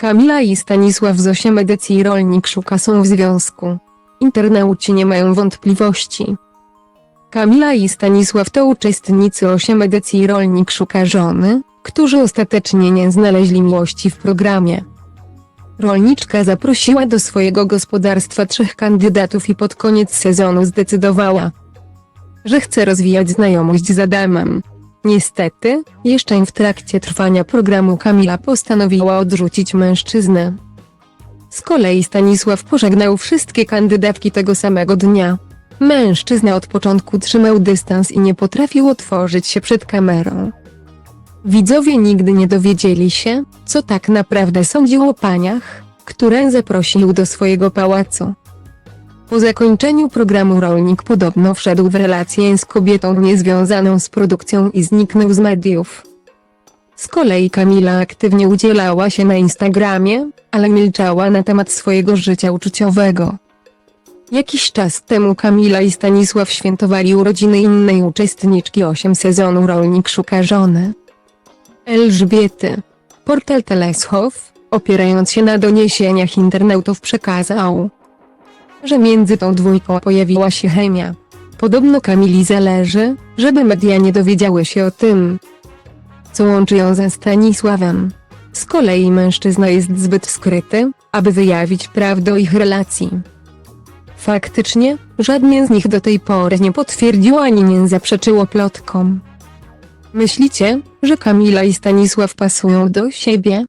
Kamila i Stanisław z 8 edycji Rolnik Szuka są w związku. Internauci nie mają wątpliwości. Kamila i Stanisław to uczestnicy 8 edycji Rolnik Szuka Żony, którzy ostatecznie nie znaleźli miłości w programie. Rolniczka zaprosiła do swojego gospodarstwa trzech kandydatów i pod koniec sezonu zdecydowała, że chce rozwijać znajomość z Adamem. Niestety, jeszcze w trakcie trwania programu Kamila postanowiła odrzucić mężczyznę. Z kolei Stanisław pożegnał wszystkie kandydatki tego samego dnia. Mężczyzna od początku trzymał dystans i nie potrafił otworzyć się przed kamerą. Widzowie nigdy nie dowiedzieli się, co tak naprawdę sądził o paniach, które zaprosił do swojego pałacu. Po zakończeniu programu rolnik podobno wszedł w relację z kobietą niezwiązaną z produkcją i zniknął z mediów. Z kolei Kamila aktywnie udzielała się na Instagramie, ale milczała na temat swojego życia uczuciowego. Jakiś czas temu Kamila i Stanisław świętowali urodziny innej uczestniczki 8 sezonu Rolnik Szuka Żony. Elżbiety. Portal Teleschow, opierając się na doniesieniach internautów przekazał, że między tą dwójką pojawiła się chemia. Podobno Kamili zależy, żeby media nie dowiedziały się o tym, co łączy ją ze Stanisławem. Z kolei mężczyzna jest zbyt skryty, aby wyjawić prawdę o ich relacji. Faktycznie, żadne z nich do tej pory nie potwierdziło ani nie zaprzeczyło plotkom. Myślicie, że Kamila i Stanisław pasują do siebie?